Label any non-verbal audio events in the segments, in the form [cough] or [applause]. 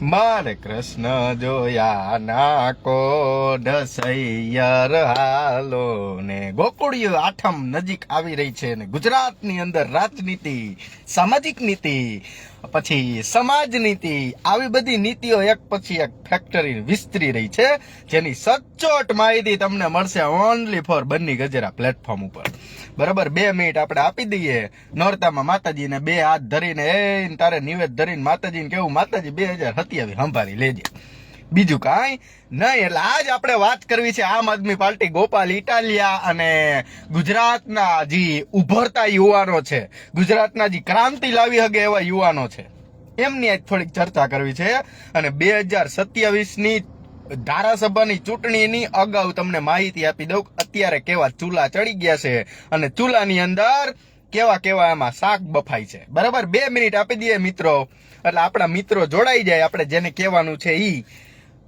મારે કૃષ્ણ જોયા ના કો ડસૈયર હાલો ને ગોકુળીય આઠમ નજીક આવી રહી છે ને ગુજરાતની અંદર રાજનીતિ, સામાજિક નીતિ, પછી સમાજ નીતિ, આવી બધી નીતિઓ એક પછી એક ફેક્ટરી વિસ્તરી રહી છે, જેની સચોટ માહિતી તમને મળશે only for Banni Gajera platform ઉપર. બરાબર, બે મિનિટ આપણે આપી દઈએ. નોરતામાં માતાજીને બે હાથ ધરીને, એ તારે નિવેદ ધરીને માતાજીને કેવું? માતાજી બે હજાર સત્યાવીસ સંભાળી લેજે. બીજું કાંઈ નહીં, એટલે આજ આપણે વાત કરવી છે આમ આદમી પાર્ટી ગોપાલ ઇટાલિયા અને ગુજરાતના જે ઉભરતા યુવાનો છે, ગુજરાતના જે ક્રાંતિ લાવી હગે એવા યુવાનો છે, એમની આજ થોડીક ચર્ચા કરવી છે. અને બે હજાર સત્યાવીસની ધારાસભાની ચૂંટણીની અગાઉ તમને માહિતી આપી દઉં અત્યારે કેવા ચૂલા ચડી ગયા છે અને ચૂલાની અંદર કેવા કેવા એમાં શાક બફાય છે. બરાબર? બે મિનિટ આપી દઈએ મિત્રો. એટલે આપણા મિત્રો જોડાઈ જાય, આપણે જેને કહેવાનું છે ઈ.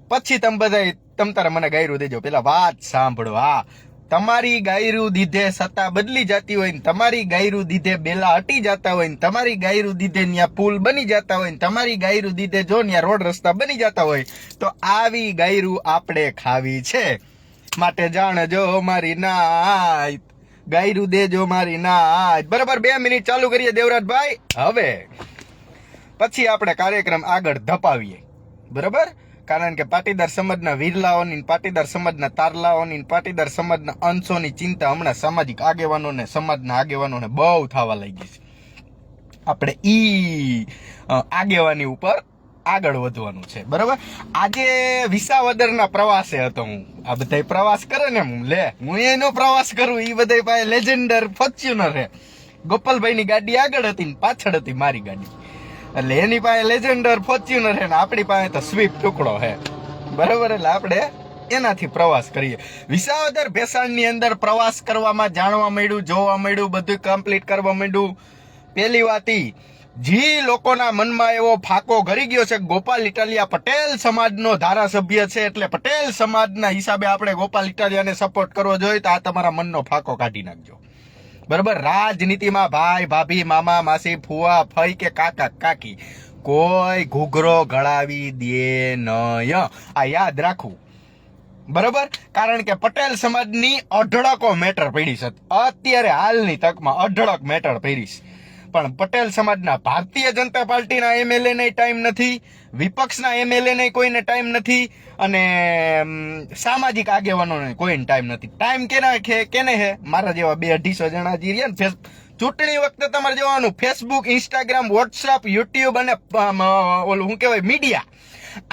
પછી તમે બધા તમ તારે મને ગાયરું દેજો. પેલા વાત સાંભળો. હા. તમારી ગાયરું દીધે સત્તા બદલી જતી હોય ને તમારી ગાયરું દીધે બેલા હટી જતા હોય ને તમારી ગાયરું દીધે ત્યાં પુલ બની જતા હોય ને તમારી ગાયરું દીધે જો ત્યાં રોડ રસ્તા બની જતા હોય, તો આવી ગાયરું આપણે ખાવી છે. માટે જાણજો મારી નાય ગાયરું દેજો મારી નાય બરાબર, બે મિનિટ ચાલુ કરીએ દેવરાજભાઈ. હવે, પછી આપણે કાર્યક્રમ આગળ ધપાવીએ. બરાબર? કારણ કે પાટીદાર સમાજના વીરલાઓની પાટીદાર સમાજના તારલાઓની પાટીદાર સમાજના અંશોની ચિંતા હમણાં સામાજિક આગેવાનોને સમાજના આગેવાનોને બહુ થવા લાગી છે. આપણે ઈ આગેવાની ઉપર આગળ વધવાનું છે, બરાબર? આજે વિસાવદરના પ્રવાસે હતો હું. આ બધા પ્રવાસ કરે ને હું, લે. હું એનો પ્રવાસ કરું એ બધા પાસે લેજેન્ડર ફોર્ચ્યુનર હે. ગોપાલભાઈની ગાડી આગળ હતી ને પાછળ હતી મારી ગાડી. એટલે એની પાસે લેજેન્ડર ફોર્ચ્યુનર હે ને આપણી પાસે તો સ્વીપ ટુકડો હે. બરાબર? એટલે આપણે એનાથી પ્રવાસ કરીએ. વિસાવદર ભેસાણની અંદર પ્રવાસ કરવામાં જાણવા મળ્યું, જોવા મળ્યું બધું કમ્પ્લીટ કરવા માંડ્યું પહેલી વાત જી, લોકોના મનમાં એવો ફાકો ઘરી ગયો છે ગોપાલ ઇટાલિયા પટેલ સમાજનો ધારાસભ્ય છે એટલે પટેલ સમાજના હિસાબે આપણે ગોપાલ ઇટાલિયાને સપોર્ટ કરવો જોઈએ તો આ તમારા મનનો ફાકો કાઢી નાખજો. બરાબર? રાજનીતિમાં ભાઈ, ભાભી, મામા, માસી, ફુવા, ફઈ કે કાકા, કાકી, કોઈ ઘૂઘરો ગળાવી દે નય. આ યાદ રાખવું. બરાબર? કારણ કે પટેલ સમાજની અઢળકો મેટર પહેરીશ અત્યારે હાલની તકમાં અઢળક મેટર છે પણ પટેલ સમાજના ભારતીય જનતા પાર્ટીના એમએલએ ને ટાઈમ નથી, વિપક્ષના એમએલએ ને કોઈને ટાઈમ નથી અને સામાજિક આગેવાનોને કોઈને ટાઈમ નથી. ટાઈમ કેના છે, કેને હે મારા જેવા બે અઢીસો જણા જે રહ્યા ને ફેસ, ચૂંટણી વખતે તમારે જોવાનું ફેસબુક ઇન્સ્ટાગ્રામ વોટ્સઅપ યુટ્યુબ અને ઓલું શું કહેવાય મીડિયા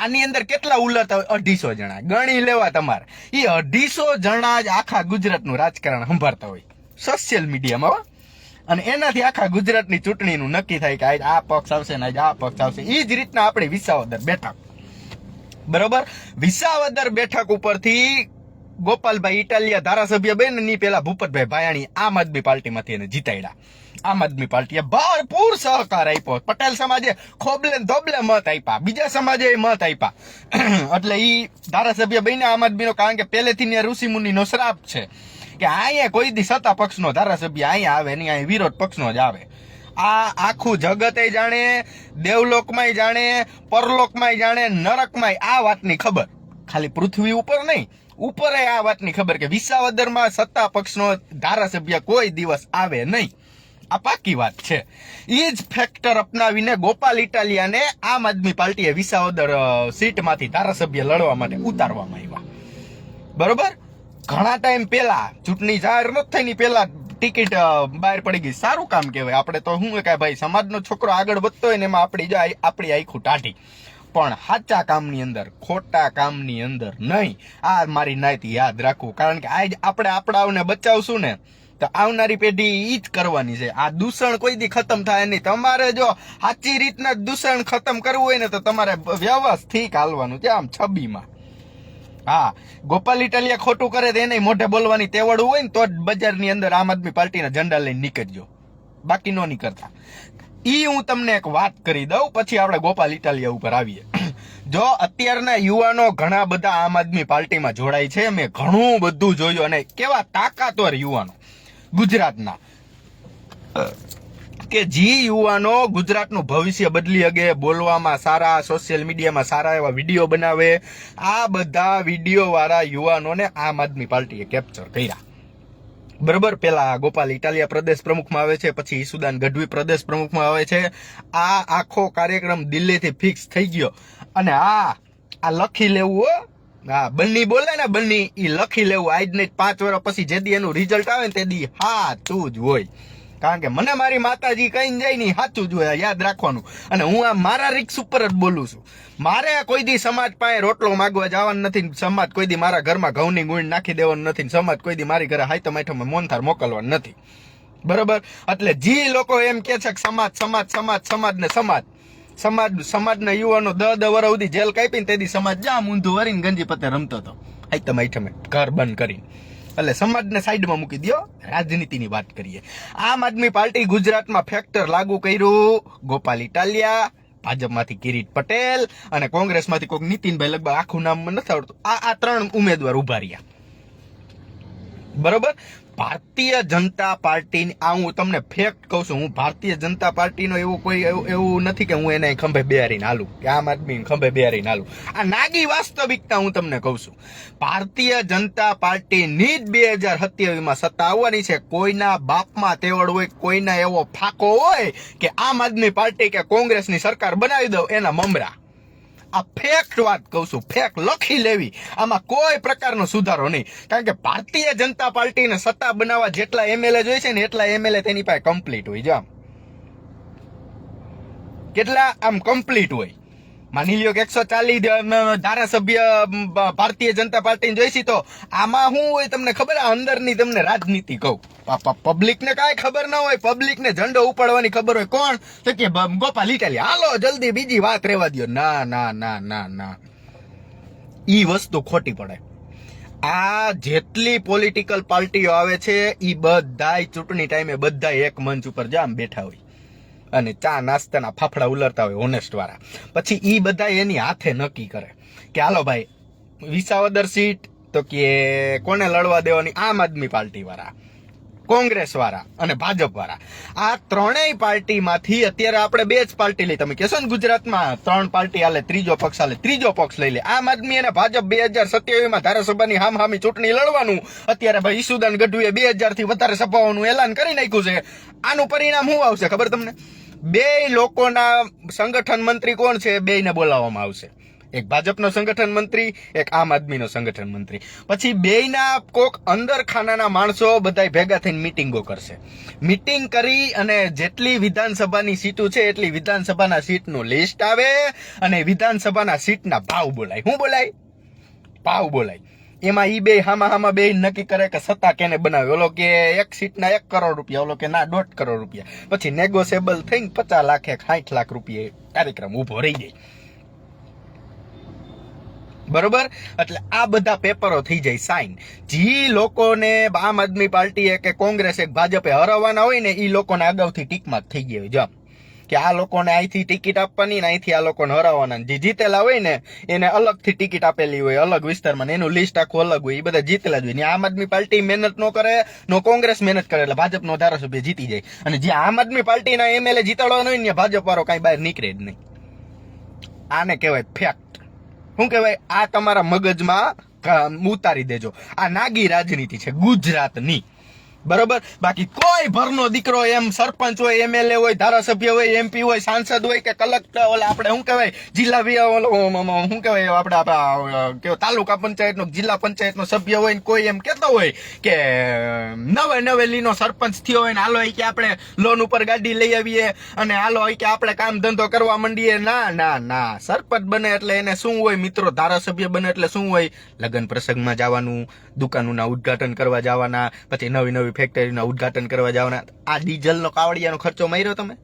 આની અંદર કેટલા ઉલરતા હોય અઢીસો જણા? ગણી લેવા તમારે. એ અઢીસો જણા જ આખા ગુજરાતનું રાજકારણ સંભાળતા હોય. સોશિયલ મીડિયામાં. અને એનાથી આખા ગુજરાતની ચૂંટણીનું નક્કી થાય કે આજ આ પક્ષ આવશે ને આજ આ પક્ષ આવશે. એ જ રીતના આપણી વિસાવદર બેઠક. બરોબર? વિસાવદર બેઠક ઉપરથી ગોપાલભાઈ ઇટાલિયા ધારાસભ્ય બેનની પેલા ભૂપતભાઈ ભાયાણી આમ આદમી પાર્ટીમાંથી એને જીતાડ્યા આમ આદમી પાર્ટીએ ભરપૂર સહકાર આપ્યો. પટેલ સમાજે ખોબલે ધોબલે મત આપ્યા. બીજા સમાજે મત આપ્યા. [clears throat] એટલે ઈ ધારાસભ્ય બને આમ આદમીનો કારણ કે પહેલેથી ને ઋષિ મુનિનો શ્રાપ છે. કે અહીંયા કોઈ દી સત્તા પક્ષનો ધારાસભ્ય અહીંયા આવે નહીં અહીં વિરોધ પક્ષનો જ આવે. આ આખું જગતે જાણે, દેવલોકમાંય જાણે, પરલોકમાંય જાણે, નરકમાંય આ વાતની ખબર. ખાલી પૃથ્વી ઉપર નહીં, ઉપર આ વાતની ખબર કે વિસાવદરમાં સત્તા પક્ષનો ધારાસભ્ય કોઈ દિવસ આવે નહીં. આ પાકી વાત છે. એ જ ફેક્ટર અપનાવીને ગોપાલ ઇટાલિયાને આમ આદમી પાર્ટીએ વિસાવદર સીટમાંથી ધારાસભ્ય લડવા માટે ઉતારવામાં આવ્યા. બરોબર? ઘણા ટાઈમ પહેલા ચૂંટણી જાહેર નથી થઈ ની પહેલા ટિકિટ બહાર પડી ગઈ. સારું કામ કહેવાય. આપણે તો શું કે ભાઈ સમાજનો છોકરો આગળ વધતો હોય ને એમાં આપણી જો આપણી આખું ટાઢી. પણ સાચા કામની અંદર, ખોટા કામની અંદર નહીં. આ મારી નાયતી યાદ રાખવું. કારણ કે આજ આપણે આપણાઓને બચાવશું ને, તો આવનારી પેઢી ઈ જ કરવાની છે. આ દૂષણ કોઈ દી ખતમ થાય નહીં. તમારે જો સાચી રીતના દૂષણ ખતમ કરવું હોય ને, તો તમારે વ્યવસ્થિત હાલવાનું છે આમ છબીમાં. હા, ગોપાલ ઇટાલિયા ખોટું કરે તો એને મોઢે બોલવાની તેવડું હોય ને તો જ બજારની અંદર આમ આદમી પાર્ટીના ઝંડા લઈને નીકળજો. બાકી નો નીકળતા. ઈ હું તમને એક વાત કરી દઉં, પછી આપણે ગોપાલ ઇટાલિયા ઉપર આવીએ. [clears throat] જો અત્યારના યુવાનો ઘણા બધા આમ આદમી પાર્ટીમાં જોડાય છે, મેં ઘણું બધું જોયું અને કેવા તાકાતવર યુવાનો. ગુજરાતના. કે જી યુવાનો, ગુજરાતનું ભવિષ્ય બદલી શકે, બોલવામાં સારા સોશિયલ મીડિયામાં સારા એવા વીડિયો બનાવે. આ બધા વિડીયોવાળા યુવાનોને આમ આદમી પાર્ટીએ કેપ્ચર કર્યા. બરોબર, પેલા ગોપાલ ઇટાલિયા પ્રદેશ પ્રમુખમાં આવે છે, પછી ઈસુદાન ગઢવી પ્રદેશ પ્રમુખમાં આવે છે. આ આખો કાર્યક્રમ દિલ્હીથી ફિક્સ થઈ ગયો. અને આ આ લખી લેવું હો. હા બન્ની બોલે ને બન્ની એ લખી લેવું. આજ પાંચ વર્ષ પછી જે દી એનું રિઝલ્ટ આવે ને તે દી હા તું જ હોય. કારણ કે મને મારી માતાજી કહીને જાય ને ઈ સાચું જોઈએ યાદ રાખવાનું. અને હું આ મારા રિક્સ ઉપર જ બોલું છું. મારે કોઈ દી સમાજ પાસે રોટલો માગવા જવાનું નથી સમાજ કોઈ દી મારા ઘરમાં ઘઉંની ગુણ નાખી દેવાનું નથી સમાજ કોઈ દી મારી ઘરે હાઈતમ આઈટમ મોનથાર મોકલવાનું નથી. બરોબર? એટલે જે લોકો એમ કે છે કે સમાજ સમાજ સમાજ સમાજ ને સમાજ. સમાજ, સમાજના યુવાનો દ દ વર સુધી જેલ કાપીને તેથી સમાજ જામ ઊંધું વરીને ગંજી પતે રમતો હતો આઈટમ આઈટમે ઘર બંધ કરીને. એટલે સમાજને સાઈડમાં મૂકી દો રાજનીતિની વાત કરીએ. આમ આદમી પાર્ટી ગુજરાતમાં ફેક્ટર લાગુ કર્યું. ગોપાલ ઇટાલિયા, ભાજપમાંથી કિરીટ પટેલ અને કોંગ્રેસમાંથી કોઈક નીતિનભાઈ લગભગ આખું નામ નથી આવડતું. આ આ ત્રણ ઉમેદવાર ઊભા રહ્યા. બરોબર? ભારતીય જનતા પાર્ટી આ હું તમને ફેક્ટ કહું છું, હું ભારતીય જનતા પાર્ટીનો એવું કોઈ એવું નથી કે હું એને ખંભે બેહારીને હાલું, કે આમ આદમી ખંભે બેહારીને હાલું. આ નાગી વાસ્તવિકતા હું તમને કહું છું. ભારતીય જનતા પાર્ટીની જ બે હજાર સત્યાવીસમાં સત્તા આવવાની છે. કોઈના બાપમાં તેવડ હોય, કોઈના એવો ફાકો હોય કે આમ આદમી પાર્ટી કે કોંગ્રેસની સરકાર બનાવી દઉં એના મમરા. આ ફેક્ટ વાત કહું છું ફેક લખી લેવી. આમાં કોઈ પ્રકારનો સુધારો નહીં. કારણ કે ભારતીય જનતા પાર્ટીને સત્તા બનાવવા જેટલા એમએલએ જોઈએ છે ને એટલા એમએલએ તેની પાસે કમ્પ્લીટ હોય જામ કેટલા આમ કમ્પ્લીટ હોય. માની લ્યો કે એકસો ચાલીસ ધારાસભ્ય ભારતીય જનતા પાર્ટી જોઈશી તો આમાં શું હોય તમને ખબર અંદરની તમને રાજનીતિ કહું. પબ્લિક ને કાંઈ ખબર ના હોય પબ્લિક ને ઝંડો ઉપાડવાની ખબર હોય. કોણ? તો કે ગોપાલ ઇટાલી હાલો, જલ્દી બીજી વાત રહેવા દ્યો. ના ના ના ના ના. ઈ વસ્તુ ખોટી પડે. આ જેટલી પોલિટિકલ પાર્ટીઓ આવે છે એ બધાય ચૂંટણી ટાઈમે બધા એક મંચ ઉપર જામ બેઠા હોય. અને ચા નાસ્તાના ફાફડા ઉલરતા હોય ઓનેસ્ટ વાળા. પછી એ બધા એની હાથે નક્કી કરે કે હાલો ભાઈ, વિસાવદર સીટ તો કે કોને લડવા દેવાની? આમ આદમી પાર્ટી વાળા, કોંગ્રેસ વાળા અને ભાજપ વાળા. આ ત્રણેય પાર્ટીમાંથી અત્યારે આપણે બે જ પાર્ટી લઈ. તમે કહેશો ને ગુજરાતમાં ત્રણ પાર્ટી હાલે, ત્રીજો પક્ષ હાલે, ત્રીજો પક્ષ લઈ લે. આમ આદમી અને ભાજપ બે હજાર સત્યાવીસમાં ધારાસભાની હામ હામી ચૂંટણી લડવાનું. અત્યારે ભાઈ ઈસુદાન ગઢવીએ બે હજારથી વધારે સભાઓનું એલાન કરી નાખ્યું છે. આનું પરિણામ શું આવશે ખબર તમને? બે લોકોના સંગઠન મંત્રી કોણ છે બે ને બોલાવવામાં આવશે. એક ભાજપનો સંગઠન મંત્રી, એક આમ આદમીનો સંગઠન મંત્રી. પછી બેયના કોક અંદર ખાનાના માણસો બધાય ભેગા થઈને મિટિંગો કરશે. મિટિંગ કરી અને જેટલી વિધાનસભાની સીટો છે એટલી વિધાનસભાના સીટનું લિસ્ટ આવે અને વિધાનસભાના સીટના ભાવ બોલાય. શું બોલાય? ભાવ બોલાય. એમાં ઈ બે હામા હામા બે નક્કી કરે કે સત્તા કેને બનાવે. ઓલો કે એક સીટના એક કરોડ રૂપિયા, ઓલો કે ના, દોઢ કરોડ રૂપિયા. પછી નેગોશિયેબલ થઈને પચાસ લાખ સાઠ લાખ રૂપિયા કાર્યક્રમ ઊભો રહી જાય. બરોબર? એટલે આ બધા પેપરો થઈ જાય સાઇન જે લોકોને આમ આદમી પાર્ટીએ કે કોંગ્રેસ ભાજપે હરાવવાના હોય ને એ લોકોને અગાઉથી ટીકમાં થઈ ગયા હોય. જમ કે આ લોકોને અહીંથી ટિકિટ આપવાની ને અહીંથી આ લોકોને હરાવવાના જે જીતેલા હોય ને, એને અલગથી ટિકિટ આપેલી હોય, અલગ વિસ્તારમાં એનું લિસ્ટ આખું અલગ હોય, એ બધા જીતેલા જ હોય. ને આમ આદમી પાર્ટી મહેનત ન કરે, નો કોંગ્રેસ મહેનત કરે, એટલે ભાજપનો ધારાસભ્ય જીતી જાય. અને જે આમ આદમી પાર્ટીના એમએલએ જીતાડવાનો હોય ને ભાજપ વાળો કાંઈ બહાર નીકળે જ નહીં. આને કહેવાય ફેક્ટ શું કહેવાય? આ તમારા મગજમાં ઉતારી દેજો. આ નાગી રાજનીતિ છે, ગુજરાતની. બરોબર? બાકી કોઈ ભરનો દીકરો એમ સરપંચ હોય એમએલએ હોય, ધારાસભ્ય હોય એમપી હોય, સાંસદ હોય કે કલેક્ટર ઓલા આપણે શું કહેવાય? જિલ્લા શું કહેવાય આપણે આપણા તાલુકા પંચાયતનો, જિલ્લા પંચાયતનો સભ્ય હોય કોઈ એમ કહેતો હોય કે નવે નવેલીનો સરપંચ થયો હોય ને ઈ કે આપણે લોન ઉપર ગાડી લઈ આવીએ અને ઈ કે આપણે કામ ધંધો કરવા માંડીએ. ના ના ના. સરપંચ બને એટલે એને શું હોય? મિત્રો, ધારાસભ્ય બને એટલે શું હોય? લગ્ન પ્રસંગમાં જવાનું, દુકાનોના ઉદ્ઘાટન કરવા જવાના, પછી નવી નવી ફેક્ટરીના ઉદ્ઘાટન કરવા જવાના. આ ડીઝલનો કાવડિયાનો ખર્ચો માર્યો તમે?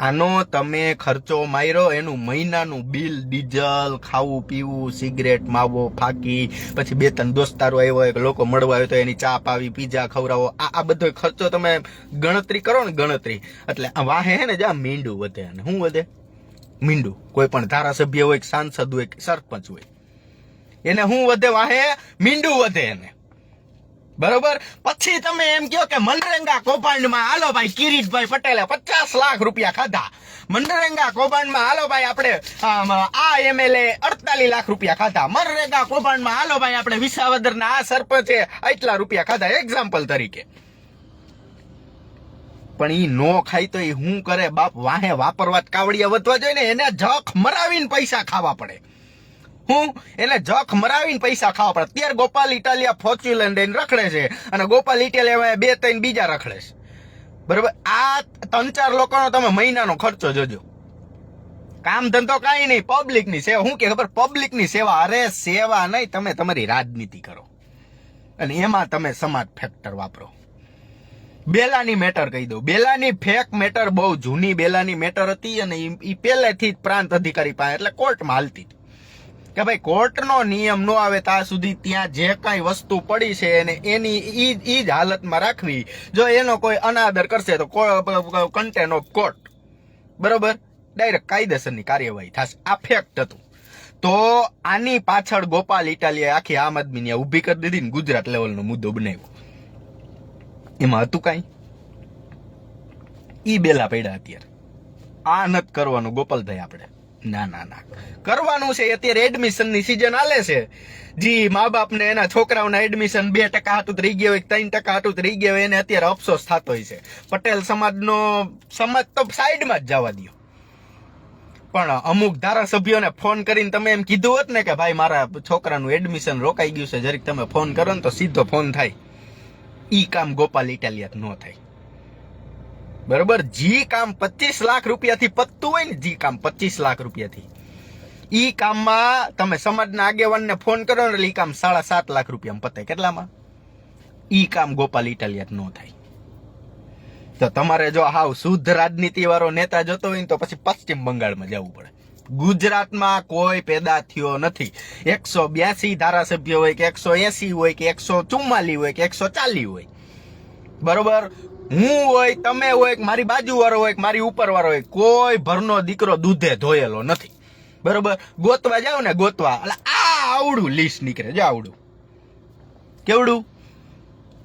આનો તમે ખર્ચો માર્યો, એનું મહિનાનું બિલ, ડીઝલ, ખાવું, પીવું, સિગરેટ, માવો, ફાકી, પછી બે ત્રણ દોસ્તારો આવ્યો હોય લોકો મળવા આવ્યો તો એની ચા, પાવી, પીઝા, ખવડાવો. આ આ બધો ખર્ચો તમે ગણતરી કરો ને ગણતરી. એટલે આ વાહે હે ને જા, મીંડું વધે અને શું વધે? મીંડું. કોઈ પણ ધારાસભ્ય હોય સાંસદ હોય સરપંચ હોય. એને શું વધે વાહે? મીંડું વધે એને. બરોબર? પછી તમે એમ કહો કે મનરેગા કૌભાંડમાં હાલો ભાઈ, કિરીટભાઈ પટેલે પચાસ લાખ રૂપિયા ખાધા. મનરેગા કૌભાંડમાં હાલો ભાઈ, આપણે આ એમએલએ અડતાલીસ લાખ રૂપિયા ખાધા. મનરેગા કૌભાંડમાં હાલો ભાઈ, આપણે વિસાવદરના આ સરપંચે આટલા રૂપિયા ખાધા. એક્ઝામ્પલ તરીકે. પણ ઈ નો ખાય તો ઈ હું કરે? બાપ વાહે વાપરવા કાવડિયા વધવા જોઈએ ને, એને જખ મરાવીને પૈસા ખાવા પડે. હું? એને જખ મરાવીને પૈસા ખાવા પડે. અત્યારે ગોપાલ ઇટાલિયા ફોર્ચ્યુલન લઈને રખડે છે અને ગોપાલ ઇટાલિયા બે ત્રણ બીજા રખડે છે. બરોબર? આ ત્રણ ચાર લોકોનો તમે મહિનાનો ખર્ચો જોજો. કામ ધંધો કાંઈ નહીં, પબ્લિકની સેવા. હું કે ખબર, પબ્લિકની સેવા, અરે સેવા નહીં, તમે તમારી રાજનીતિ કરો. અને એમાં તમે સમાજ ફેક્ટર વાપરો. બેલાની મેટર કહી દઉં. બેલાની ફેક મેટર બહુ જૂની બેલાની મેટર હતી અને એ પહેલેથી જ પ્રાંત અધિકારી પાસે, એટલે કોર્ટમાં હાલતી કે ભાઈ કોર્ટનો નિયમ નો આવે ત્યાં સુધી ત્યાં જે કાંઈ વસ્તુ પડી છે એને એની ઈ ઈ જ હાલતમાં રાખવી. જો એનો કોઈ અનાદર કરશે તો કન્ટેન ઓફ કોર્ટ બરોબર? ડાયરેક્ટ કાયદેસરની કાર્યવાહી થશે. આ ફેક્ટ હતું. તો આની પાછળ ગોપાલ ઇટાલીએ આખી આમ આદમીને ઊભી કરી દીધી ને ગુજરાત લેવલનો મુદ્દો બનાવ્યો. એમાં હતું કાંઈ? ઈ બેલા પડ્યા અત્યારે. આ નથી કરવાનું ગોપાલભાઈ આપણે. ના ના ના. કરવાનું છે, અત્યારે એડમિશનની સિઝન આલે છે. જી મા બાપને એના છોકરાઓના એડમિશન બે ટકા હાટું રહી ગયા હોય ત્રણ ટકા હાટું રહી ગયા એને અત્યારે અફસોસ થતો હોય છે. પટેલ સમાજનો, સમાજ તો સાઈડમાં જ જવા દો પણ અમુક ધારાસભ્યોને ફોન કરીને તમે એમ કીધું હોત ને કે ભાઈ, મારા છોકરાનું એડમિશન રોકાઈ ગયું છે, જરીક તમે ફોન કરો ને તો સીધો ફોન થાય. ઈ કામ ગોપાલ ઇટાલિયા ન થાય. બરોબર? જી કામ પચીસ લાખ રૂપિયાથી પતતું હોય ને, જી કામ પચીસ લાખ રૂપિયાથી. ઈ કામમાં તમે સમાજના આગેવાનને ફોન કરો ને એટલે ઈ કામ સાડા સાત લાખ રૂપિયામાં પતે. કેટલામાં? ઈ કામ ગોપાલ ઇટાલિયાત ન થાય. તો તમારે જો હાવ શુદ્ધ રાજનીતિ વાળો નેતા જોતો હોય ને તો પછી પશ્ચિમ બંગાળમાં જવું પડે. ગુજરાતમાં કોઈ પેદા થયો નથી. એકસો બ્યાસી ધારાસભ્ય હોય કે એકસો એસી હોય કે એકસો ચુમ્માલી હોય કે એકસો ચાલી હોય. બરોબર? હું હોય, તમે હોય, મારી બાજુ વાળો હોય, મારી ઉપર વાળો હોય, કોઈ ભરનો દીકરો દૂધે ધોયેલો નથી. બરોબર? ગોતવા જાવ ને ગોતવા. એટલે આ આવડું લીસ નીકળે. જો આવડું. કેવડું?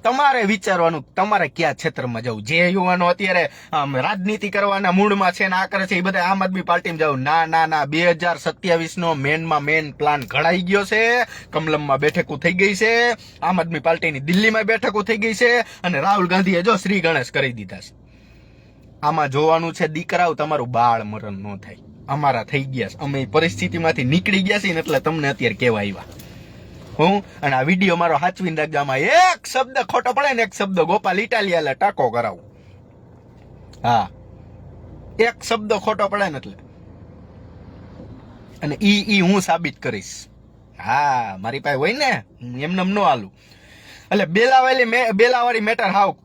તમારે વિચારવાનું તમારે કયા ક્ષેત્રમાં જવું? જે યુવાનો અત્યારે રાજનીતિ કરવાના મૂડમાં છે ને આ કરે છે, એ બધા આમ આદમી પાર્ટીમાં જવું ના ના ના, બે હજાર સત્યાવીસ નો મેનમાં મેન પ્લાન ઘડાઈ ગયો છે. કમલમમાં બેઠકો થઈ ગઈ છે. આમ આદમી પાર્ટીની દિલ્હીમાં બેઠકો થઈ ગઈ છે અને રાહુલ ગાંધીએ જો શ્રી ગણેશ કરી દીધા છે. આમાં જોવાનું છે, દીકરાઓ તમારું બાળ મરણ ન થાય. અમારા થઈ ગયા છે. અમે પરિસ્થિતિમાંથી નીકળી ગયા છીએ એટલે તમને અત્યારે કેવા આવ્યા. હું અને આ વીડિયો મારો હાચવીને રાખજો એક શબ્દ ખોટો પડે ને એક શબ્દ ગોપાલ ઇટાલિયા ટાકો કરાવું. હા. એક શબ્દ ખોટો પડે ને એટલે. અને ઈ ઈ હું સાબિત કરીશ. હા, મારી પાસે હોય ને એમને એમ નો હાલું. એટલે બેલાવાળી બેલાવાળી મેટર હાવ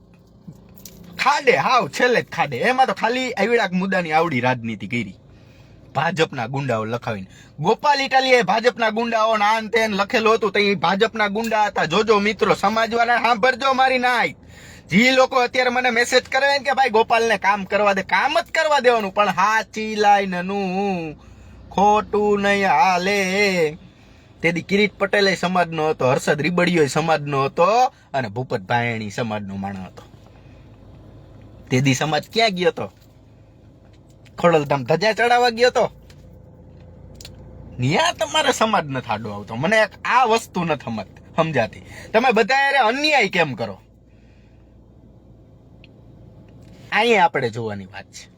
ખાડે, હાવ છેલ્લે જ ખાડે. એમાં તો ખાલી આવડાક મુદ્દાની આવડી રાજનીતિ કરી. ભાજપના ગુંડાઓ લખાવીને. ગોપાલ ઇટાલીએ ભાજપના ગુંડાઓ આન તેન લખેલું હતું, તો એ ભાજપના ગુંડા હતા. જોજો મિત્રો સમાજવાળા સાંભળજો મારી નાય. જે લોકો અત્યારે મને મેસેજ કરે કે ભાઈ ગોપાલને કામ કરવા દે, કામ જ કરવા દેવાનું, પણ હાચી લાઈનનું ખોટું નહીં હાલે. તેથી કિરીટ પટેલ સમાજનો હતો, હર્ષદ રીબડીયો સમાજનો હતો, અને ભૂપત ભાયણી સમાજનો માણસ હતો. તેદી સમાજ ક્યાં ગયો હતો ખોડલધામ ધજા ચડાવવા ગયો તો. ન્યા તમારે સમાજ ન થાડો આવતો. મને આ વસ્તુ ન સમજ, સમજાતી. તમે બધા અરે અન્યાય કેમ કરો? અહીંયા આપણે જોવાની વાત છે.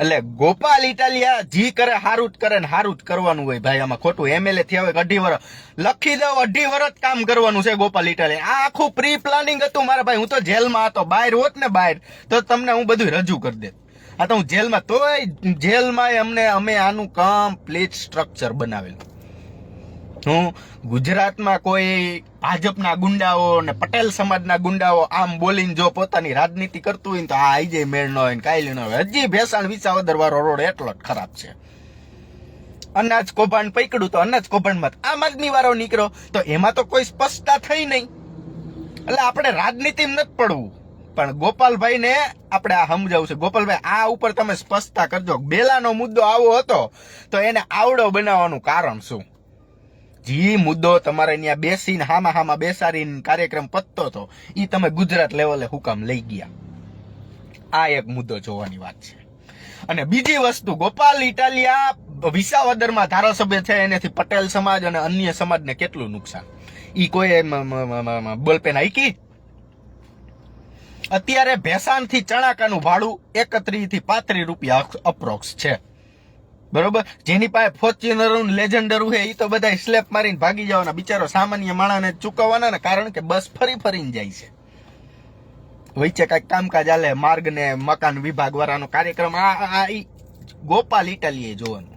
એટલે ગોપાલ ઇટાલિયા જી કરે હારું જ કરે ને હારું જ કરવાનું હોય ભાઈ. આમાં ખોટું એમએલએ થયા હોય અઢી વર્ષ લખી દઉં અઢી વર્ષ કામ કરવાનું છે ગોપાલ ઇટાલિયા આ આખું પ્રી પ્લાનિંગ હતું મારા ભાઈ. હું તો જેલમાં હતો. બહાર હોત ને બહાર, તો તમને હું બધું રજૂ કરી દેત. આ તો હું જેલમાં, તોય જેલમાં અમને, અમે આનું કમ્પ્લીટ સ્ટ્રક્ચર બનાવેલું. હું ગુજરાતમાં કોઈ ભાજપના ગુંડાઓ ને પટેલ સમાજના ગુંડાઓ આમ બોલીને જો પોતાની રાજનીતિ કરતું હોય ને તો આ આઈ મેળ ન હોય કાંઈ ન હોય. હજી ભેસાણ વિસાવદર વાળો રોડ એટલો જ ખરાબ છે. અનાજ કૌભાંડ પકડ્યું તો અનાજ કૌભાંડમાં આમ આદમી વાળો નીકળ્યો તો એમાં તો કોઈ સ્પષ્ટતા થઈ નહીં. એટલે આપણે રાજનીતિ નથી પડવું. પણ ગોપાલભાઈ ને આપણે આ સમજાવું છે. ગોપાલભાઈ, આ ઉપર તમે સ્પષ્ટતા કરજો. બેલાનો મુદ્દો આવો હતો, તો એને આવડો બનાવવાનું કારણ શું? જે, મુદ્દો તમારે ત્યાં બેસીને હામા હામા બેસાડીને કાર્યક્રમ પતતો હતો. એ તમે ગુજરાત લેવલે હુકમ લઈ ગયા. આ એક મુદ્દો જોવાની વાત છે. અને બીજી વસ્તુ, ગોપાલ ઇટાલિયા વિસાવદરમાં ધારાસભ્ય છે, એનેથી પટેલ સમાજ અને અન્ય સમાજને કેટલું નુકસાન? ઈ કોઈ બોલપેન આઈકી અત્યારે ભેસાણથી ચણાકાનું ભાડું એકત્રીસથી પાંત્રીસ રૂપિયા અપ્રોક્સ છે. બરોબર? જેની પાસે ફોર્ચ્યુનર લેજેન્ડર છે એ તો બધા સ્લેપ મારીને ભાગી જવાના. બિચારો સામાન્ય માણાને ચૂકવવાના ને, કારણ કે બસ ફરી ફરીને જાય છે. વચ્ચે કંઈક કામકાજ આલે માર્ગ ને મકાન વિભાગ વાળાનો કાર્યક્રમ. આ આ ગોપાલ ઇટાલીએ જોવાનું.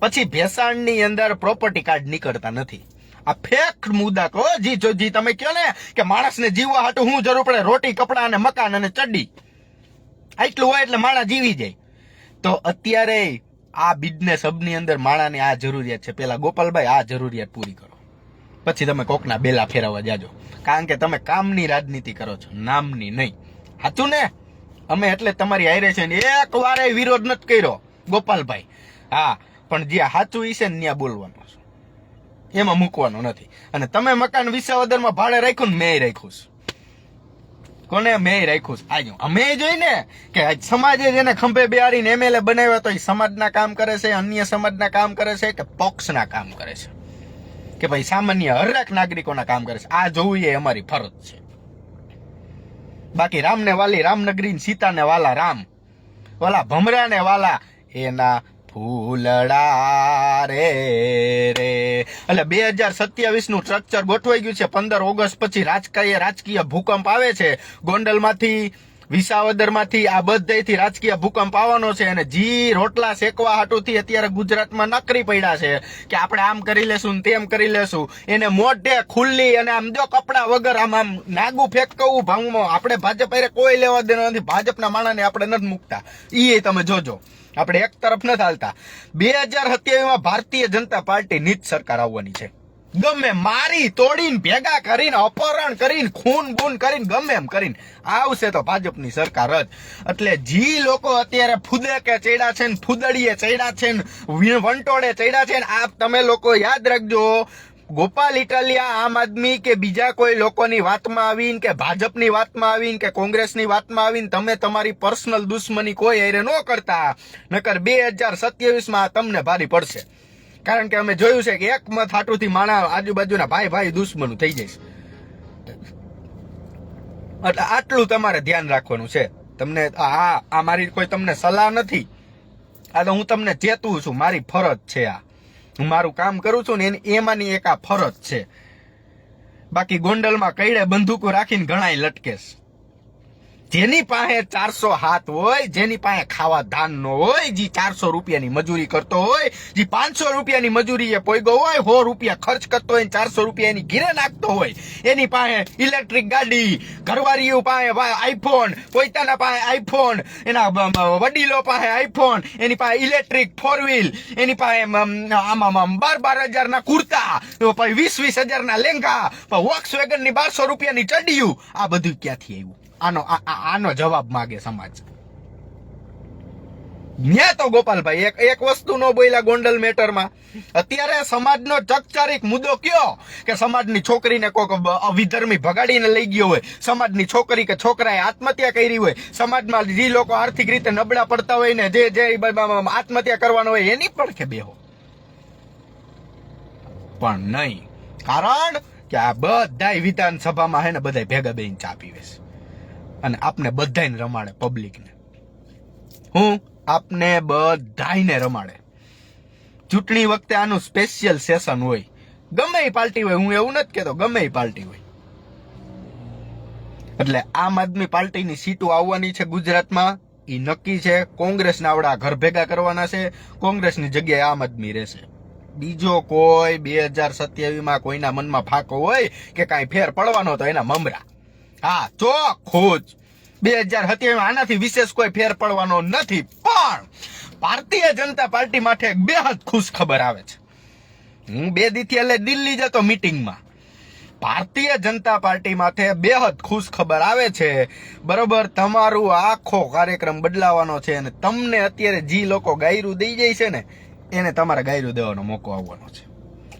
પછી ભેસાણની અંદર પ્રોપર્ટી કાર્ડ નીકળતા નથી. આ ફેક મુદ્દા કહો જી જો જી તમે કહો ને કે માણસને જીવવા હાટું શું જરૂર પડે, રોટી, કપડા અને મકાન અને ચડ્ડી. આટલું હોય એટલે માળા જીવી જાય. તો અત્યારે આ બિઝનેસ હબની અંદર માણાની આ જરૂરિયાત છે. પેલા ગોપાલભાઈ, આ જરૂરિયાત પૂરી કરો. પછી તમે કોકના બેલા ફેરવવા જાજો. કારણ કે તમે કામની રાજનીતિ કરો છો, નામની નહીં. સાચું ને? અમે એટલે તમારી હારે છે ને એક વારે વિરોધ નથી કર્યો, ગોપાલભાઈ. હા, પણ જ્યાં સાચું ઈ છે ને ત્યાં બોલવાનું. એમાં મૂકવાનો નથી. અને તમે મકાન વિસાવદરમાં ભાડે રાખ્યું ને મેં રાખ્યું છે. કોને મેં રાખ્યું છે? આજો. અમે જોઈને કે સમાજે જેને ખંભે બિહારીને એમએલએ બનાવ્યા તો એ સમાજના કામ કરે છે, અન્ય સમાજના કામ કરે છે કે પક્ષના કામ કરે છે? કે ભાઈ સામાન્ય હરેક નાગરિકોના કામ કરે છે? આ જોવું એ અમારી ફરજ છે. બાકી રામને વાલી રામનગરી સીતાને વાલા રામ. વાલા ભમરાને વાલા એના ફૂલડા રે રે. એટલે બે હજાર સત્યાવીસનું સ્ટ્રક્ચર ગોઠવાઈ ગયું છે. પંદર ઓગસ્ટ પછી રાજકીય રાજકીય ભૂકંપ આવે છે. ગોંડલમાંથી, વિસાવદરમાંથી આ બધેથી રાજકીય ભૂકંપ આવવાનો છે અને જી રોટલા શેકવા હાટુથી અત્યારે ગુજરાતમાં નકરી પડ્યા છે કે આપણે આમ કરી લેશું તેમ કરી લેશું. એને મોઢે ખુલ્લી અને આમ જો કપડા વગર આમ આમ નાગું ફેંકવું ભાવમાં આપણે ભાજપ કોઈ લેવા દેવા નથી. ભાજપના માણસને આપણે નથી મૂકતા. એ તમે જોજો. આપણે એક તરફ નથી હાલતા. બે હજાર સત્યાવીસમાં ભારતીય જનતા પાર્ટી નીચ સરકાર આવવાની છે. ગમે મારી તોડીને ભેગા કરીને, અપહરણ કરીને, ખૂન બૂન કરીને, ગમે એમ કરીને. આવશે તો ભાજપની સરકાર જ. એટલે જી લોકો અત્યારે ફૂદે ચડ્યા છે ને, ફૂદડીએ ચડ્યા છે ને વંટોળે ચડ્યા છે ને આ તમે લોકો યાદ રાખજો. ગોપાલ ઇટાલિયા, આમ આદમી કે બીજા કોઈ લોકોની વાતમાં આવીને કે ભાજપની વાતમાં આવીને કે કોંગ્રેસની વાતમાં આવીને તમે તમારી પર્સનલ દુશ્મની કોઈ હારે ન કરતા. નકર બે હજાર સત્યાવીસમાં તમને ભારી પડશે. કારણ કે અમે જોયું છે કે એક મત હાટુથી માણા આજુબાજુના ભાઈ ભાઈ દુશ્મનું થઈ જશે એટલે આટલું તમારે ધ્યાન રાખવાનું છે. તમને આ આ મારી કોઈ તમને સલાહ નથી. આ તો હું તમને ચેતવું છું, મારી ફરજ છે આ. હું મારું કામ કરું છું ને એની એમાંની એક આ ફરજ છે. બાકી ગોંડલમાં કઈડે બંદૂકો રાખીને ઘણાય લટકેશ જેની પાસે ચારસો હાથ હોય, જેની પાસે ખાવા ધાન નો હોય, જે ચારસો રૂપિયાની મજૂરી કરતો હોય, જે પાંચસો રૂપિયાની મજૂરી એ પોઈગો હોય, સો રૂપિયા ખર્ચ કરતો હોય ચારસો રૂપિયા એની ઘીરે નાખતો હોય. એની પાસે ઇલેક્ટ્રિક ગાડી, ઘરવાળીઓ પાસે આઈફોન પોતાના પાસે આઈફોન, એના વડીલો પાસે આઈફોન, એની પાસે ઇલેક્ટ્રિક ફોર વ્હીલ, એની પાસે આમાં બાર બાર હજારના કુર્તા પછી વીસ વીસ હજારના લેંગા વોક્સ વેગનની બારસો રૂપિયાની ચડિયું, આ બધું ક્યાંથી આવ્યું? આનો આનો જવાબ માગે સમાજ. ન્યા તો ગોપાલભાઈ, એક એક વસ્તુ નો બોલ્યા ગોંડલ મેટરમાં. અત્યારે સમાજનો ચકચારિક મુદ્દો કયો? કે સમાજની છોકરીને કોક અવિધર્મી ભગાડીને લઈ ગયો હોય, સમાજની છોકરી કે છોકરાએ આત્મહત્યા કરી હોય, સમાજમાં જે લોકો આર્થિક રીતે નબળા પડતા હોય ને જે જે આત્મહત્યા કરવાનો હોય, એની પડખે બેહો? પણ નહીં. કારણ કે આ બધાય વિધાનસભામાં હે ને બધાય ભેગા બેન ચા પીવે અને આપને બધાયને રમાડે પબ્લિકને હું આપને બધાને રમાડે. ચૂંટણી વખતે આનું સ્પેશિયલ સેશન હોય. ગમે એ પાર્ટી હોય, હું એવું નથી કહેતો, ગમે એ પાર્ટી હોય. એટલે આમ આદમી પાર્ટીની સીટો આવવાની છે ગુજરાતમાં એ નક્કી છે કોંગ્રેસના આવડા ઘર ભેગા કરવાના છે, કોંગ્રેસની જગ્યાએ આમ આદમી રહેશે. બીજો કોઈ બે હજાર સત્યાવીસમાં કોઈના મનમાં ફાકો હોય કે કાંઈ ફેર પડવાનો તો એના મમરા. હા ચોખ્ખું જ બે હજાર સત્યાવીસ આનાથી વિશેષ કોઈ ફેર પડવાનો નથી, પણ ભારતીય જનતા પાર્ટી માટે બેહદ ખુશ ખબર આવે છે. હું બે દીથી એટલે દિલ્હી જતો મીટિંગમાં. ભારતીય જનતા પાર્ટી માથે બેહદ ખુશ ખબર આવે છે. બરોબર, તમારું આખો કાર્યક્રમ બદલાવાનો છે અને તમને અત્યારે જે લોકો ગાયરું દઈ જાય છે ને, એને તમારે ગાયરું દેવાનો મોકો આવવાનો છે.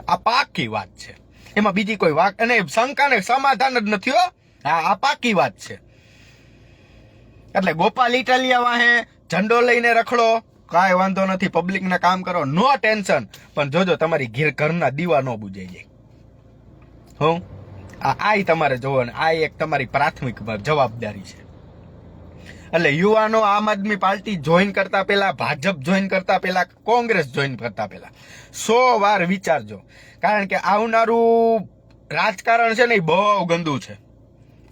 આ પાકી વાત છે. એમાં બીજી કોઈ વાત અને શંકાને સમાધાન જ નથી હો. આ આ પાકી વાત છે. એટલે ગોપાલ ઇટાલિયા વાહે ઝંડો લઈને રખડો, કાંઈ વાંધો નથી, પબ્લિકને કામ કરો, નો ટેન્શન. પણ જોજો, તમારી ઘેર ઘરના દીવા ન બુજાઈ જાય. હું? આ આય તમારે જોવો ને આ એક તમારી પ્રાથમિક જવાબદારી છે. એટલે યુવાનો આમ આદમી પાર્ટી જોઈન કરતા પહેલા ભાજપ જોઈન કરતા પહેલા કોંગ્રેસ જોઈન કરતા પહેલા સો વાર વિચારજો. કારણ કે આવનારું રાજકારણ છે ને એ બહુ ગંદુ છે.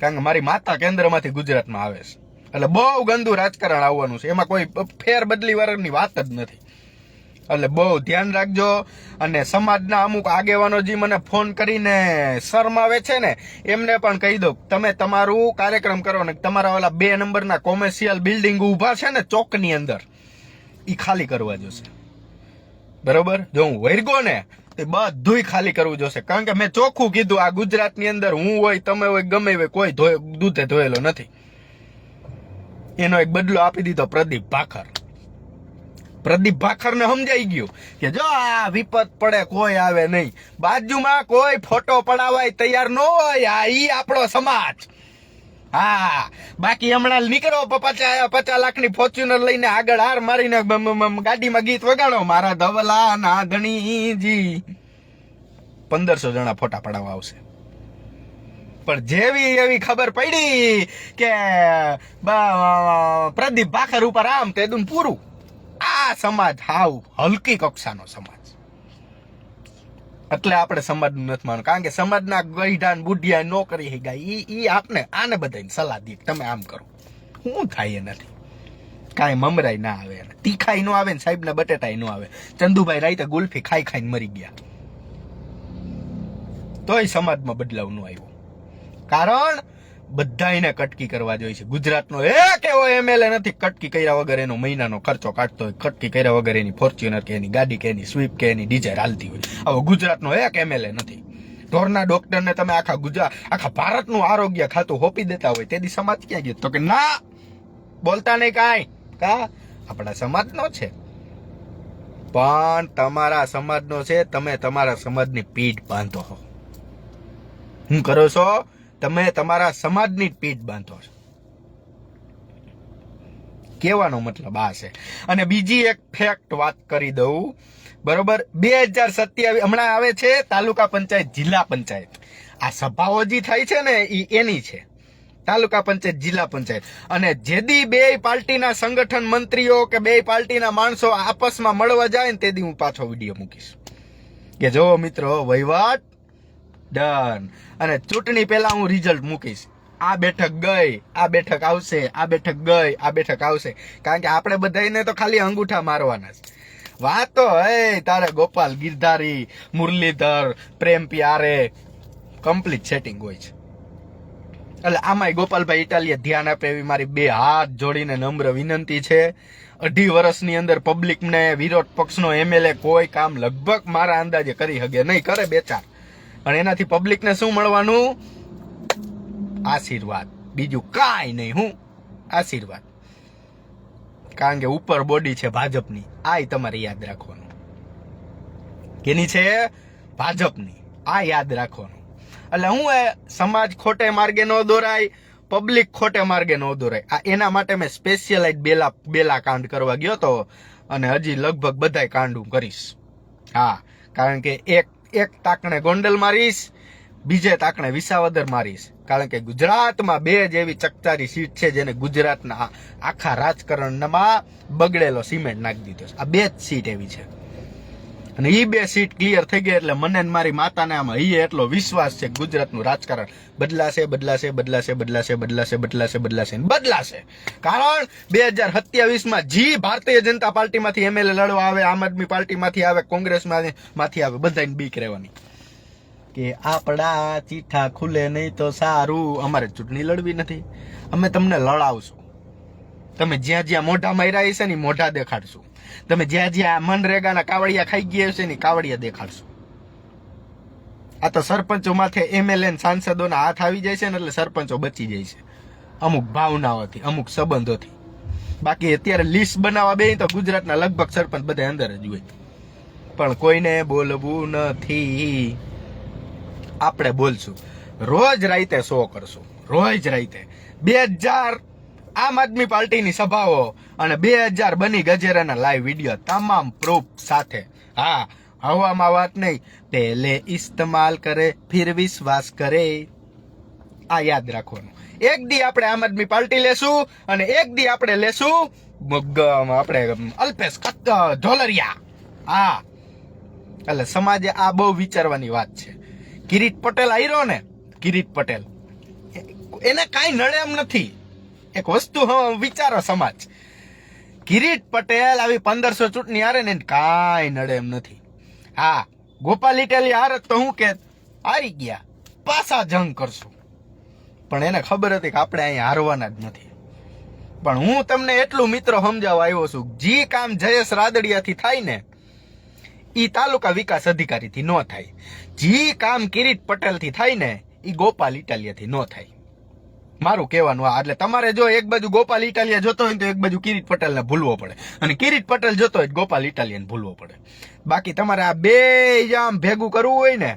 કારણ કે મારી માતા કેન્દ્રમાંથી ગુજરાતમાં આવે છે. એટલે બહુ ગંદુ રાજકારણ આવવાનું છે. એમાં કોઈ ફેર બદલી વાળાની વાત જ નથી. એટલે બહુ ધ્યાન રાખજો અને સમાજના અમુક આગેવાનો જે મને ફોન કરીને શરમાવે છે ને, એમને પણ કહી દો તમે તમારું કાર્યક્રમ કરો ને, તમારા ઓલા બે નંબરના કોમર્શિયલ બિલ્ડિંગ ઊભા છે ને ચોકની અંદર એ ખાલી કરવા જોશે. બરોબર? જો હું વૈરગો ને તે બધુંય ખાલી કરવું જોશે. કારણ કે મેં ચોખ્ખું કીધું, આ ગુજરાતની અંદર હું હોય, તમે હોય, ગમે હોય કોઈ દૂધે ધોયેલો નથી. એનો એક બદલો આપી દીધો પ્રદીપ ભાખર. પ્રદીપ ભાખર ને સમજાઈ ગયું કે જો આ વિપત પડે, કોઈ આવે નહીં. બાજુમાં કોઈ ફોટો પડાવાય તૈયાર ન હોય, આ ઈ આપણો સમાજ. હા, બાકી હમણાં નીકળો પચાસ પચાસ લાખની ફોર્ચ્યુનર લઈને આગળ હાર મારીને ગાડીમાં ગીત વગાડો. મારા ધવલા ના ધણીજી પંદરસો જણા ફોટા પડાવવા આવશે. પણ જેવી એવી ખબર પડી કે પ્રદીપ ભાખર ઉપર આમ તે દુન પૂરું. આ સમાજ હાવ હલકી કક્ષાનો સમાજ. એટલે આપણે સમાજનું નથી માનવું. કારણ કે સમાજના ગઈઢા બુઢિયા નો કરી શકાય. ઈ ઈ આપને, આને બધાને સલાહ દી તમે આમ કરો. શું થાય એ નથી. કાંઈ મમરાય ના આવે એને. તીખાઈ નો આવે ને સાહેબ ને બટેટાઈ નો આવે. ચંદુભાઈ રાઈતે ગુલ્ફી ખાઈ ખાઈને મરી ગયા. તોય સમાજમાં બદલાવ નો આવ્યો. કારણ બધાયને કટકી કરવા જોઈએ છે. ગુજરાતનો એક એવો એમએલએ નથી, કટકી કર્યા વગર એનો મહિનાનો ખર્ચો કાઢતો હોય, કટકી કર્યા વગર એની ફોર્ચ્યુનર કે એની ગાડી કે એની સ્વીપ કે એની ડીઝર હાલતી હોય. આવો ગુજરાતનો એક એમએલએ નથી. ઢોરના ડોક્ટરને તમે આખા ગુજરાત આખા ભારતનું આરોગ્ય ખાતું હોપી દેતા હોય તેથી સમાજ ક્યાં ગયો? તો કે ના, બોલતા નહીં કાંઈ. કા? આપણા સમાજનો છે. પણ તમારા સમાજનો છે, તમે તમારા સમાજની પીઠ બાંધો હું કરો છો? તમે તમારા સમાજની જ પીઠ બાંધો છો. કહેવાનો મતલબ આ છે. અને બીજી એક ફેક્ટ વાત કરી દઉં. બરોબર? બે હજાર સત્યાવીસ હમણાં આવે છે તાલુકા પંચાયત, જિલ્લા પંચાયત. આ સભાઓ જે થાય છે ને એ એની છે. તાલુકા પંચાયત, જિલ્લા પંચાયત. અને જેદી બે પાર્ટીના સંગઠન મંત્રીઓ કે બે પાર્ટીના માણસો આપસમાં મળવા જાય ને તેથી હું પાછો વીડિયો મૂકીશ. કે જો મિત્રો વહીવટ ડન અને ચૂંટણી પહેલા હું રિઝલ્ટ મૂકીશ. આ બેઠક ગઈ, આ બેઠક આવશે, આ બેઠક ગઈ, આ બેઠક આવશે. કારણ કે આપણે બધાને તો ખાલી અંગૂઠા મારવાના છે. વાતો હે તારે ગોપાલ ગિરધારી, મુરલીધર, પ્રેમ પ્યારે. કમ્પ્લીટ સેટિંગ હોય છે. એટલે આમાંય ગોપાલભાઈ ઇટાલિયા ધ્યાન આપે એવી મારી બે હાથ જોડીને નમ્ર વિનંતી છે. અઢી વર્ષની અંદર પબ્લિકને વિરોધ પક્ષનો એમએલએ કોઈ કામ લગભગ મારા અંદાજે કરી શકે નહીં, કરે બે ચાર. અને એનાથી પબ્લિકને શું મળવાનું? આશીર્વાદ. બીજું કાંઈ નહીં, હું. આશીર્વાદ. કારણ કે ઉપર બોડી છે ભાજપની. આય તમારે યાદ રાખવાનું. કેની છે? ભાજપની. આ યાદ રાખવાનું. એટલે હું એ સમાજ ખોટે માર્ગે ન દોરાય પબ્લિક ખોટે માર્ગે ન દોરાય. આ એના માટે મેં સ્પેશિયલાઇઝ બેલા બેલા કાંડ કરવા ગયો તો, અને હજી લગભગ બધાય કાંડ હું કરીશ. હા, કારણ કે એક એક તાકણે ગોંડલ મારીશ, બીજે તાકણે વિસાવદર મારીશ. કારણ કે ગુજરાતમાં બે જ એવી ચકચારી સીટ છે જેને ગુજરાતના આખા રાજકારણમાં બગડેલો સિમેન્ટ નાખી દીધો છે. આ બે જ સીટ એવી છે. અને એ બે સીટ ક્લિયર થઈ ગઈ એટલે મને મારી માતાને આમાં એ એટલો વિશ્વાસ છે ગુજરાતનું રાજકારણ બદલાશે બદલાશે બદલાશે બદલાશે બદલાશે બદલાશે બદલાશે બદલાશે. કારણ બે હજાર સત્યાવીસમાં જી ભારતીય જનતા પાર્ટીમાંથી એમએલએ લડવા આવે, આમ આદમી પાર્ટીમાંથી આવે, કોંગ્રેસમાંથી આવે બધાને બીક રહેવાની. કે આપણા ચીઠા ખુલે નહીં તો સારું. અમારે ચૂંટણી લડવી નથી. અમે તમને લડાવશું. તમે જ્યાં જ્યાં મોઢા માર્યા છે ને મોઢા દેખાડશું. તમે જ્યાં જ્યાં મનરેગાના કાવડિયા ખાઈ ગયા છે ને કાવડિયા દેખાડશું. આ તો સરપંચો માથે એમએલએ સાંસદોના હાથ આવી જાય છે ને એટલે સરપંચો બચી જાય છે. અમુક ભાવનાઓથી, અમુક સંબંધોથી. બાકી અત્યારે લિસ્ટ બનાવવા બે તો ગુજરાતના લગભગ સરપંચ બધા અંદર જ હોય. પણ કોઈને બોલવું નથી. આપણે બોલશું. રોજ રાઈતે શો કરશું. રોજ રાઈતે બે હજાર આમ આદમી પાર્ટીની સભાઓ અને બે હજાર બની ગજેરાના લાઈવ વીડિયો તમામ પ્રૂફ સાથે. હા, હવામાં વાત નહીં, પહેલે ઇસ્તમાલ કરે, ફિર વિશ્વાસ કરે. આ યાદ રાખવાનું. એક દી આપણે આમ આદમી પાર્ટી લેશું અને એક દી આપણે લેશું આપણે અલ્પેશ ઢોલરિયા. હા, એટલે સમાજે આ બહુ વિચારવાની વાત છે. કિરીટ પટેલ આવ્યો ને? કિરીટ પટેલ. એને કાંઈ નડે એમ નથી. એક વસ્તુ વિચારો સમાજ. કિરીટ પટેલ આવી પંદરસો ચૂંટણી હારે ને કાંઈ નડે એમ નથી. હા, ગોપાલ ઇટેલી હારે તો હું કે હારી ગયા, પાછા જંગ કરશું. પણ એને ખબર હતી કે આપણે અહીંયા હારવાના જ નથી. પણ હું તમને એટલું મિત્રો સમજાવવા આવ્યો છું, જે કામ જયેશ રાદડિયાથી થાય ને, ઈ તાલુકા વિકાસ અધિકારીથી ન થાય. જે કામ કિરીટ પટેલથી થાય ને, ઈ ગોપાલ ઇટાલિયાથી ન થાય. મારું કહેવાનું આ, એટલે તમારે જો એક બાજુ ગોપાલ ઇટાલિયા જોતો હોય તો એક બાજુ કિરીટ પટેલને ભૂલવો પડે. અને કિરીટ પટેલ જોતો હોય ગોપાલ ઇટાલિયન ભૂલવો પડે. બાકી તમારે આ બે આમ ભેગું કરવું હોય ને,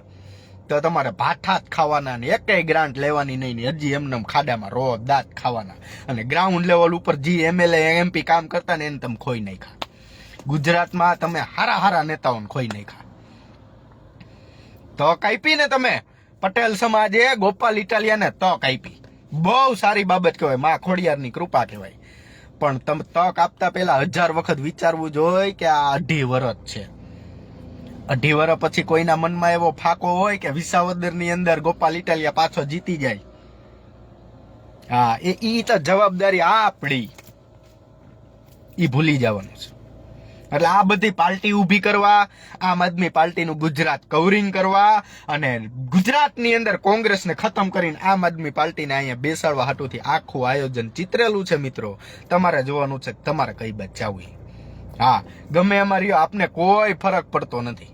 તો તમારે ભાઠા જ ખાવાના ને એકેય ગ્રાન્ટ લેવાની નહીં ને હજી એમને એમ ખાડામાં રો દાંત ખાવાના. અને ગ્રાઉન્ડ લેવલ ઉપર જે એમએલએ એમપી કામ કરતા ને એને તમે ખોઈ નહીં ખા ગુજરાતમાં તમે હારા હારા નેતાઓને ખોઈ નાખ્યા. તો કાપી ને તમે. પટેલ સમાજે ગોપાલ ઇટાલિયાને તક આપી. બહુ સારી બાબત કહેવાય, માં ખોડિયારની કૃપા કહેવાય. પણ તમે તક આપતા પહેલા હજાર વખત વિચારવું જોઈએ કે આ અઢી વરસ છે. અઢી વર્ષ પછી કોઈના મનમાં એવો ફાકો હોય કે વિસાવદરની અંદર ગોપાલ ઇટાલિયા પાછો જીતી જાય. હા, એ ઈ તો જવાબદારી આપણી. એ ભૂલી જવાનું છે. એટલે આ બધી પાર્ટી ઊભી કરવા, આમ આદમી પાર્ટીનું ગુજરાત કવરિંગ કરવા અને ગુજરાતની અંદર કોંગ્રેસને ખતમ કરીને આમ આદમી પાર્ટીને અહીંયા બેસાડવા હાટુથી આખું આયોજન ચિતરેલું છે મિત્રો. તમારે જોવાનું છે તમારે કઈ બાજુ જવું હા, ગમે અમારી આપને કોઈ ફરક પડતો નથી.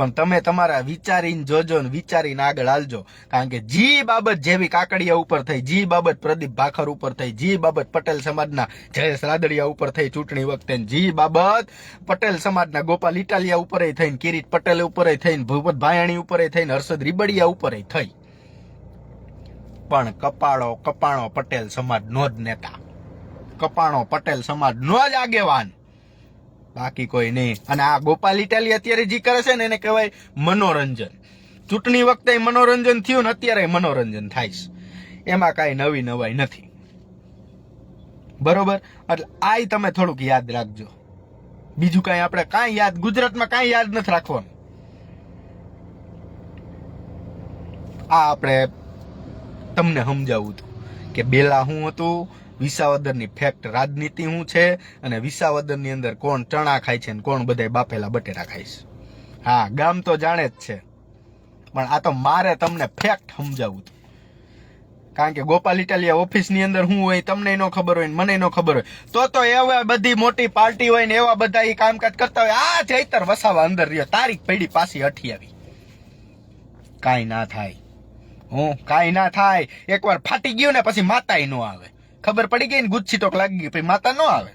પણ તમે તમારા વિચારીને જોજો ને વિચારીને આગળ હાલજો. કારણ કે જી બાબત જેવી કાકડિયા ઉપર થઈ, જી બાબત પ્રદીપ ભાખર ઉપર થઈ, જી બાબત પટેલ સમાજના જયેશ રાદડિયા ઉપર થઈ ચૂંટણી વખતે જી બાબત પટેલ સમાજના ગોપાલ ઇટાલિયા ઉપર થઈને, કિરીટ પટેલ ઉપર થઈને, ભૂપત ભાયાણી ઉપર થઈને, હર્ષદ રીબડિયા ઉપર થઈ. પણ કપાળો, કપાણો પટેલ સમાજ નો જ નેતા. કપાણો પટેલ સમાજ નો જ આગેવાન. બાકી કોઈ નહીં. અને આ ગોપાલ ઇટાલી અત્યારે જે કરે છે ને, એને કહેવાય મનોરંજન. ચૂંટણી વખતે મનોરંજન થયું ને, અત્યારે મનોરંજન થાય એમાં કાંઈ નવી નવાઈ નથી. બરોબર? એટલે આય તમે થોડુંક યાદ રાખજો. બીજું કાંઈ આપણે કાંઈ યાદ, ગુજરાતમાં કાંઈ યાદ નથી રાખવાનું. આ આપણે તમને સમજાવું હતું કે બેલા હું હતું વિસાવદરની ફેક્ટ રાજનીતિ શું છે અને વિસાવદરની અંદર કોણ ચણા ખાય છે ને કોણ બધાય બાફેલા બટેટા ખાય છે. હા, ગામ તો જાણે જ છે. પણ આ તો મારે તમને ફેક્ટ સમજાવવું હતું કારણ કે ગોપાલ ઇટાલિયા ઓફિસની અંદર શું હોય, તમને ન ખબર હોય મને ન ખબર હોય. તો તો એવા બધી મોટી પાર્ટી હોય ને એવા બધા એ કામકાજ કરતા હોય. આ ચૈતર વસાવા અંદર રહ્યો. તારીખ પડી, પાછી અઠિયાવી કાંઈ ના થાય. હું કાંઈ ના થાય. એકવાર ફાટી ગયું ને પછી માતાય ન આવે. ખબર પડી ગઈ ને ગુચ્છી ટોક લાગી ગઈ માતા ન આવે.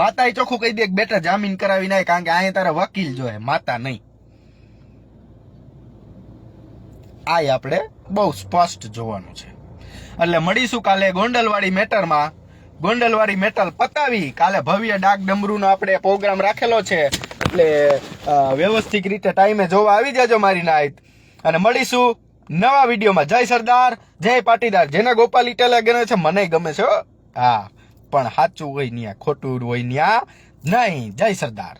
માતા એ ચોખ્ખું કહી દે કે બેટા જામીન કરાવી નાય કારણ કે અહીંયા તારા વકીલ જોયે માતા નહીં. આ આપણે બહુ સ્પષ્ટ જોવાનું છે. એટલે મળીશું કાલે ગોંડલવાડી મેટરમાં. ગોંડલવાડી મેટલ પતાવી, કાલે ભવ્ય ડાક ડમરૂનો આપણે પ્રોગ્રામ રાખેલો છે. એટલે વ્યવસ્થિત રીતે ટાઈમે જોવા આવી જજો મારી નાઈટ અને મળીશું. નવા વિડીયોમાં જય સરદાર, જય પાટીદાર. જેને ગોપાલ ઇટાલિયા ગમે છે, મને ગમે છે હા, પણ સાચું હોય ન્યા, ખોટું હોય ન્યા, નહીં. જય સરદાર.